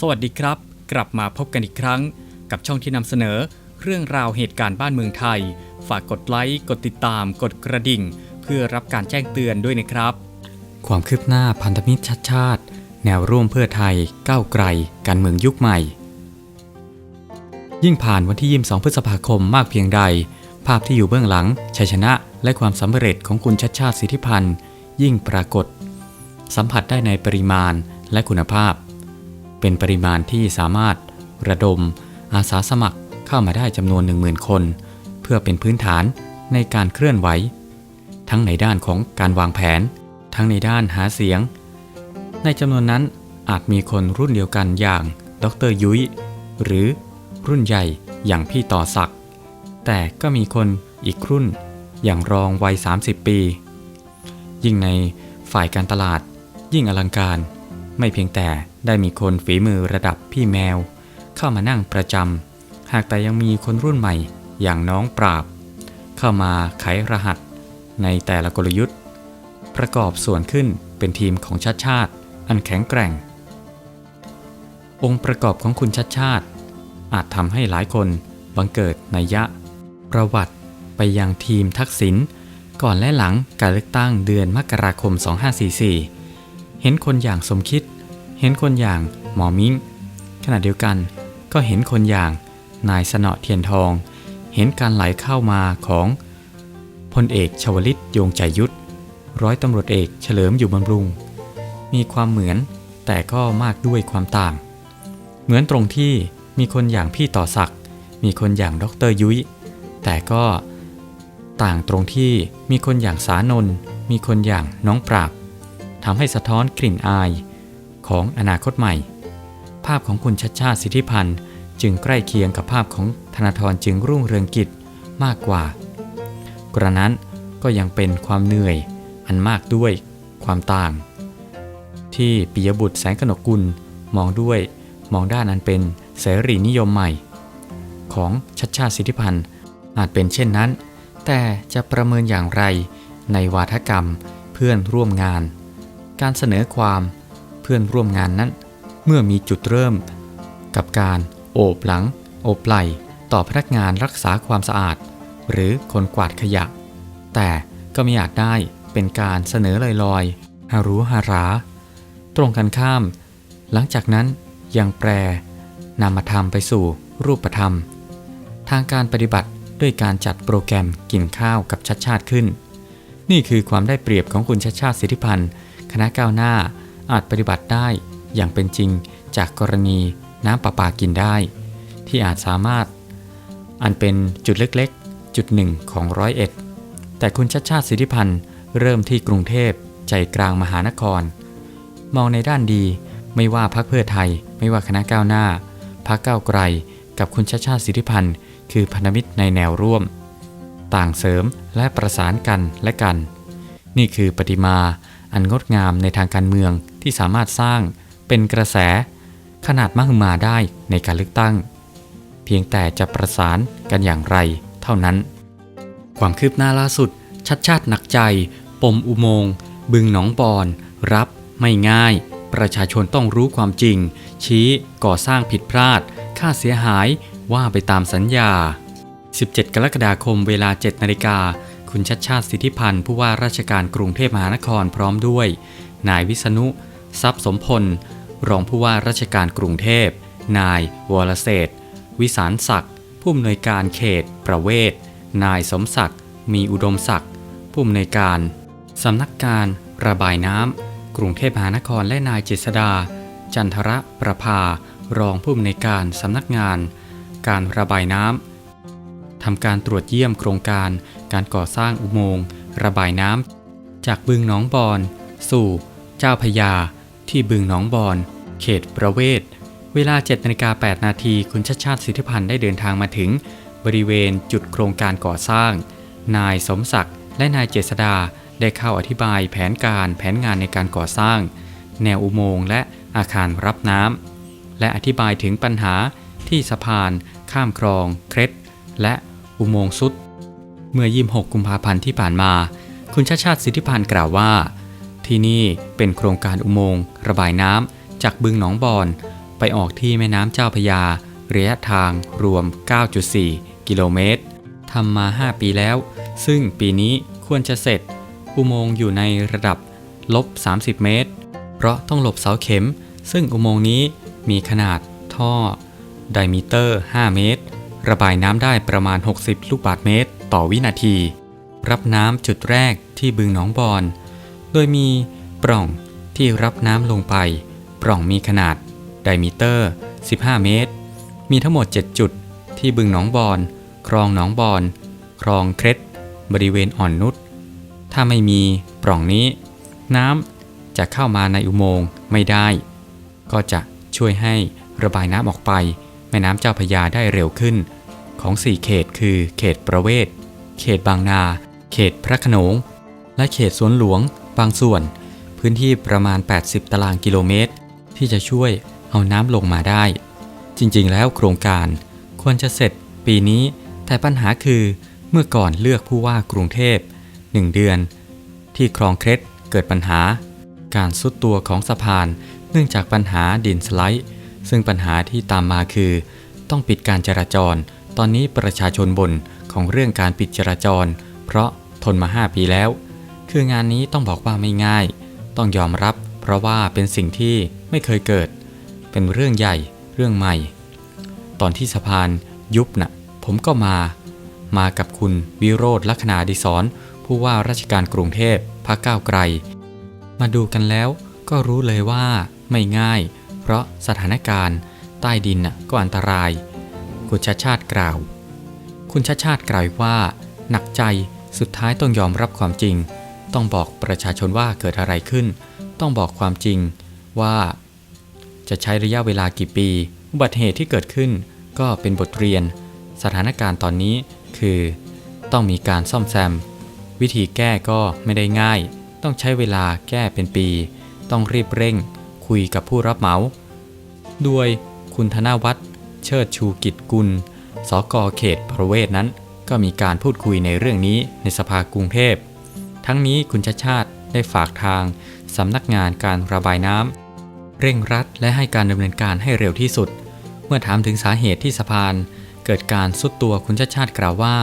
สวัสดีครับ กลับมาพบกันอีกครั้ง กับช่องที่นำเสนอ เรื่องราวเหตุการณ์บ้านเมืองไทย ฝากกดไลค์กดติดตาม กดกระดิ่ง เพื่อรับการแจ้งเตือนด้วยนะครับ ความคืบหน้าพันธมิตรชัดชาติ แนวร่วมเพื่อไทยก้าวไกล การเมืองยุคใหม่ ยิ่งผ่านวันที่22พฤษภาคมมากเพียงใด ภาพที่อยู่เบื้องหลังชัยชนะ และความสำเร็จของคุณชัดชาติสิทธิพันธ์ยิ่งปรากฏ สัมผัสได้ในปริมาณและคุณภาพ เป็นปริมาณที่สามารถระดมอาสาสมัครเข้ามาได้จำนวน 10,000 คน เพื่อเป็นพื้นฐานในการเคลื่อนไหว ทั้งในด้านของการวางแผน ทั้งในด้านหาเสียง ในจำนวนนั้นอาจมีคนรุ่นเดียวกันอย่างดรยุ้ยหรือรุ่นใหญ่อย่างพี่ต่อศักดิ์แต่ก็มีคนอีกรุ่นอย่างรองวัย 30 ปี ยิ่งในฝ่ายการตลาด ยิ่งอลังการ ไม่เพียงแต่ ได้มีคนฝีมือระดับพี่แมว เข้ามานั่งประจำ หากแต่ยังมีคนรุ่นใหม่อย่างน้องปราบ เข้ามาไขรหัส ในแต่ละกลยุทธ์ ประกอบส่วนขึ้นเป็นทีมของชาติชาติ อันแข็งแกร่ง องค์ประกอบของคุณชัดชาติ อาจทำให้หลายคนบังเกิดนัยยะ ประวัติไปยังทีมทักษิณก่อนและหลังการเลือกตั้งเดือนมกราคม 2544 เห็นคนอย่างสมคิด เห็นคนอย่างหมอมิ้งขณะเดียวกันก็เห็นคนอย่างนายสนอเทียนทอง เห็นการไหลเข้ามาของพลเอกชวลิตโยงใจยุทธร้อยตำรวจเอกเฉลิมอยู่บำรุง มีความเหมือนแต่ก็มากด้วยความต่าง เหมือนตรงที่มีคนอย่างพี่ต่อศักดิ์มีคนอย่างดรยุ้ยแต่ก็ต่างตรงที่มีคนอย่างสานนมีคนอย่างน้องปราบทำให้สะท้อนกลิ่นอาย ของอนาคตใหม่ ภาพของคุณชัดชาติสิทธิพันธ์จึงใกล้เคียงกับภาพของธนาธรจึงรุ่งเรืองกิจมากกว่า กระนั้นก็ยังเป็นความเหนื่อยอันมากด้วยความต่าง ที่ปิยบุตรแสงกนกกุลมองด้วยมองด้านอันเป็นเสรีนิยมใหม่ ของชัดชาติสิทธิพันธ์อาจเป็นเช่นนั้น แต่จะประเมินอย่างไรในวาทกรรมเพื่อนร่วมงาน การเสนอความ เพื่อนร่วมงานนั้น เมื่อมีจุดเริ่ม กับการโอบหลัง โอบไหล่ต่อพนักงานรักษาความสะอาด หรือคนกวาดขยะ แต่ก็ไม่อาจได้เป็นการเสนอลอยๆฮารู้ฮาราตรงกันข้าม หลังจากนั้นยังแปรนำมาทำไปสู่รูปธรรม ทางการปฏิบัติด้วยการจัดโปรแกรมกินข้าวกับชัดชาติขึ้น นี่คือความได้เปรียบของคุณชัดชาติสิทธิพันธ์ คณะก้าวหน้า อาจปฏิบัติได้อย่างเป็นจริงจากกรณีน้ำประปากินได้ ที่อาจสามารถ อันเป็นจุดเล็กๆ จุดหนึ่งของร้อยเอ็ดแต่คุณชัดชาติสิทธิพันธ์เริ่มที่กรุงเทพใจกลางมหานคร มองในด้านดีไม่ว่าพรรคเพื่อไทยไม่ว่าคณะก้าวหน้าพรรคก้าวไกลกับคุณชัดชาติสิทธิพันธ์คือพันธมิตรในแนวร่วม ต่างเสริมและประสานกันและกัน นี่คือปฏิมา อันงดงามในทางการเมืองที่สามารถสร้างเป็นกระแสขนาดมหึมาได้ในการเลือกตั้ง เพียงแต่จะประสานกันอย่างไรเท่านั้น ความคืบหน้าล่าสุด ชัดชาติหนักใจ ปมอุโมงค์บึงหนองบอนรับไม่ง่าย ประชาชนต้องรู้ความจริง ชี้ก่อสร้างผิดพลาด ค่าเสียหายว่าไปตามสัญญา 17 กรกฎาคมเวลา 7 นาฬิกา คุณชัดชาติสิทธิพันธ์ผู้ว่าราชการกรุงเทพมหานครพร้อมด้วย นายวิษณุ ทรัพย์สมพล รองผู้ว่าราชการกรุงเทพ นายวรเศษวิสารศักดิ์ผู้อำนวยการเขต ประเวศ นายสมศักดิ์มีอุดมศักดิ์ผู้อำนวยการสำนักการระบายน้ำกรุงเทพมหานครและนายเจษดา จันทระประภารองผู้อำนวยการสำนักงาน การระบายน้ำ ทำการตรวจเยี่ยมโครงการ การก่อสร้างอุโมงค์ระบายน้ำจากบึงหนองบอน สู่ เจ้าพยา ที่บึงหนองบอน เขตประเวศ เวลา7นาฬิกา8นาทีคุณชัดชาติสิทธิพันธ์ได้เดินทางมาถึง บริเวณจุดโครงการก่อสร้าง นายสมศักดิ์และนายเจษดาได้เข้าอธิบายแผนการแผนงานในการก่อสร้าง แนวอุโมงค์และอาคารรับน้ำและอธิบายถึงปัญหาที่สะพาน ข้ามคลอง เคร็ดและ อุโมงค์สุด เมื่อ 26 กุมภาพันธ์ที่ผ่านมา คุณชาติชาติสิทธิพันธ์กล่าวว่า ที่นี่เป็นโครงการอุโมงค์ระบายน้ำจากบึงหนองบอน ไปออกที่แม่น้ำเจ้าพยา ระยะทางรวม 9.4 กิโลเมตรทำมา 5 ปีแล้ว ซึ่งปีนี้ควรจะเสร็จ อุโมงค์อยู่ในระดับลบ 30 เมตร เพราะต้องหลบเสาเข็ม ซึ่งอุโมงค์นี้มีขนาดท่อ ไดมิเตอร์ 5 เมตร ระบายน้ำได้ประมาณ 60 ลูกบาศก์เมตร ต่อวินาที รับน้ำจุดแรกที่บึงหนองบอน โดยมีปล่องที่รับน้ำลงไป ปล่องมีขนาด ไดมิเตอร์ 15 เมตร มีทั้งหมด 7 จุด ที่บึงหนองบอน คลองหนองบอน คลองเคร็ดบริเวณอ่อนนุช ถ้าไม่มีปล่องนี้ น้ำจะเข้ามาในอุโมงค์ไม่ได้ ก็จะช่วยให้ระบายน้ำออกไป ม่น้ำเจ้าพยาได้เร็วขึ้น ของ 4 เขตคือเขตประเวศ เขตบางนา เขตพระโขนง และเขตสวนหลวง บางส่วน พื้นที่ประมาณ 80 ตารางกิโลเมตร ที่จะช่วยเอาน้ำลงมาได้ จริงๆ แล้วโครงการควรจะเสร็จปีนี้ แต่ปัญหาคือเมื่อก่อนเลือกผู้ว่ากรุงเทพ 1 เดือน ที่คลองเคร็ดเกิดปัญหา การซุดตัวของสะพาน เนื่องจากปัญหาดินสไลด์ ซึ่งปัญหาที่ตามมาคือ ต้องปิดการจราจร ตอนนี้ประชาชนบ่นของเรื่องการปิดจราจร เพราะทนมา 5 ปีแล้ว คืองานนี้ต้องบอกว่าไม่ง่าย ต้องยอมรับ เพราะว่าเป็นสิ่งที่ไม่เคยเกิด เป็นเรื่องใหญ่เรื่องใหม่ ตอนที่สะพานยุบน่ะผมก็มา มากับคุณวิโรธลักษณาดิศรผู้ว่าราชการกรุงเทพพรรคก้าวไกล มาดูกันแล้วก็รู้เลยว่าไม่ง่าย เพราะสถานการณ์ ใต้ดินน่ะก็อันตราย คุณชาชาติกล่าว คุณชาชาติกล่าวว่า หนักใจสุดท้ายต้องยอมรับความจริง ต้องบอกประชาชนว่าเกิดอะไรขึ้น ต้องบอกความจริงว่า จะใช้ระยะเวลากี่ปีอุบัติเหตุที่เกิดขึ้น ก็เป็นบทเรียน สถานการณ์ตอนนี้คือ ต้องมีการซ่อมแซม วิธีแก้ก็ไม่ได้ง่าย ต้องใช้เวลาแก้เป็นปี ต้องรีบเร่ง คุยกับผู้รับเหมา ด้วยคุณธนวัฒน์เชิดชูกิจกุล สกเขตประเวศนั้น ก็มีการพูดคุยในเรื่องนี้ในสภากรุงเทพ ทั้งนี้คุณชาติชาติได้ฝากทางสำนักงานการระบายน้ำเร่งรัดและให้การดำเนินการให้เร็วที่สุด เมื่อถามถึงสาเหตุที่สะพาน เกิดการสุดตัวคุณชาติชาติกล่าวว่า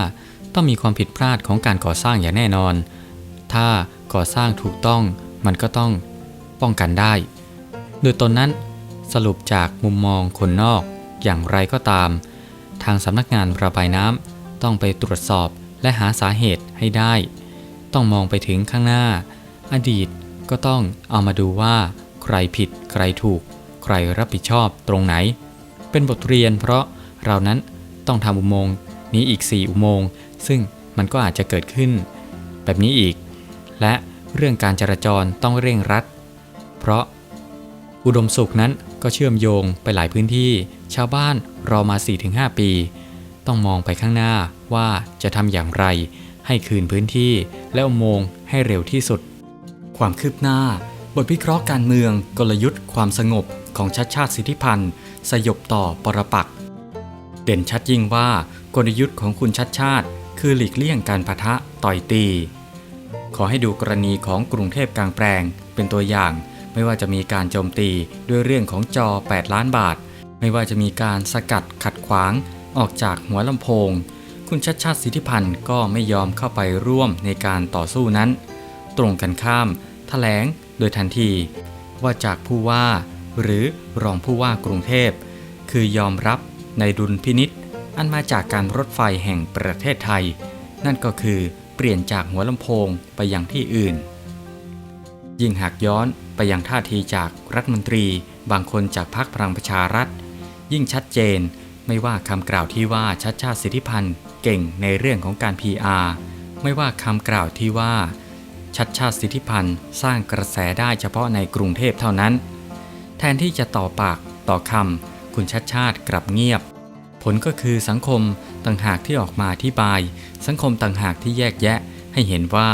ต้องมีความผิดพลาดของการก่อสร้างอย่างแน่นอน ถ้าก่อสร้างถูกต้องมันก็ต้องป้องกันได้ โดยตนนั้นสรุปจากมุมมองคนนอกอย่างไรก็ตาม ทางสำนักงานระบายน้ำต้องไปตรวจสอบและหาสาเหตุให้ได้ ต้องมองไปถึงข้างหน้า อดีตก็ต้องเอามาดูว่า ใครผิดใครถูก ใครรับผิดชอบตรงไหน เป็นบทเรียนเพราะเรานั้นต้องทำอุโมงค์นี้อีก 4 อุโมงค์ซึ่งมันก็อาจจะเกิดขึ้น แบบนี้อีก และเรื่องการจราจรต้องเร่งรัด เพราะ อุดมสุขนั้นก็เชื่อมโยงไปหลายพื้นที่ ชาวบ้านรอมา 4-5 ปี ต้องมองไปข้างหน้าว่าจะทำอย่างไร ให้คืนพื้นที่และอุโมงค์ให้เร็วที่สุด ความคืบหน้า บทวิเคราะห์การเมืองกลยุทธ์ความสงบของชัดชาติสิทธิพันธ์ สยบต่อปรปักษ์เด่นชัดยิ่งว่ากลยุทธ์ของคุณชัดชาติ คือหลีกเลี่ยงการปะทะต่อยตี ขอให้ดูกรณีของกรุงเทพกลางแปลงเป็นตัวอย่าง ไม่ว่าจะมีการโจมตีด้วยเรื่องของจอ 8 ล้านบาท ไม่ว่าจะมีการสกัดขัดขวางออกจากหัวลำโพง คุณชัดชาติสิทธิพันธ์ก็ไม่ยอมเข้าไปร่วมในการต่อสู้นั้น ตรงกันข้ามแถลงโดยทันที ว่าจากผู้ว่าหรือรองผู้ว่ากรุงเทพ คือยอมรับในดุลพินิษอันมาจากการรถไฟแห่งประเทศไทย นั่นก็คือเปลี่ยนจากหัวลำโพงไปยังที่อื่น ยิ่งหากย้อนไปยังท่าทีจากรัฐมนตรี บางคนจากพรรคพลังประชารัฐ ยิ่งชัดเจน ไม่ว่าคำกล่าวที่ว่าชัดชาติสิทธิพันธ์เก่งในเรื่องของการ PR ไม่ว่าคำกล่าวที่ว่า ชัดชาติสิทธิพันธ์สร้างกระแสได้เฉพาะในกรุงเทพเท่านั้น แทนที่จะต่อปากต่อคำคุณชัดชาติกลับเงียบ ผลก็คือสังคมต่างหากที่ออกมาอธิบาย สังคมต่างหากที่แยกแยะให้เห็นว่า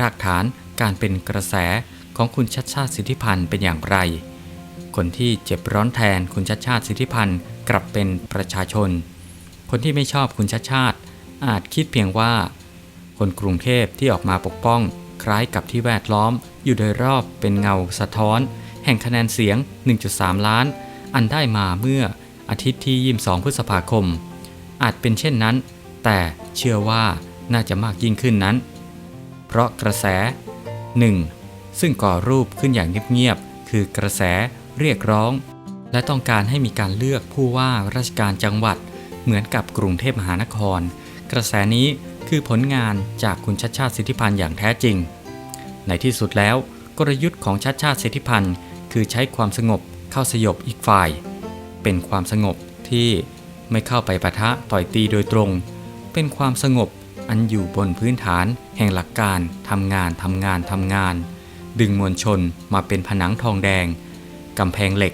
รากฐานการเป็นกระแส ของคุณชัดชาติสิทธิพันธ์เป็นอย่างไร คนที่เจ็บร้อนแทนคุณชัดชาติสิทธิพันธ์กลับเป็นประชาชน คนที่ไม่ชอบคุณชัดชาติ อาจคิดเพียงว่า คนกรุงเทพที่ออกมาปกป้อง คล้ายกับที่แวดล้อม อยู่โดยรอบเป็นเงาสะท้อน แห่งคะแนนเสียง 1.3 ล้าน อันได้มาเมื่ออาทิตย์ที่ 22 พฤษภาคม อาจเป็นเช่นนั้น แต่เชื่อว่าน่าจะมากยิ่งขึ้นนั้น เพราะกระแส 1. ซึ่งก่อรูปขึ้นอย่างเงียบๆ คือกระแสเรียกร้อง และต้องการให้มีการเลือกผู้ว่าราชการจังหวัด เหมือนกับกรุงเทพมหานคร กระแสนี้คือผลงานจากคุณชัดชาติสิทธิพันธ์อย่างแท้จริง ในที่สุดแล้ว กลยุทธ์ของชัดชาติสิทธิพันธ์คือใช้ความสงบเข้าสยบอีกฝ่าย เป็นความสงบที่ไม่เข้าไปปะทะต่อยตีโดยตรง เป็นความสงบอันอยู่บนพื้นฐานแห่งหลักการทำงานทำงานทำงาน ดึงมวลชนมาเป็นผนังทองแดง กำแพงเหล็ก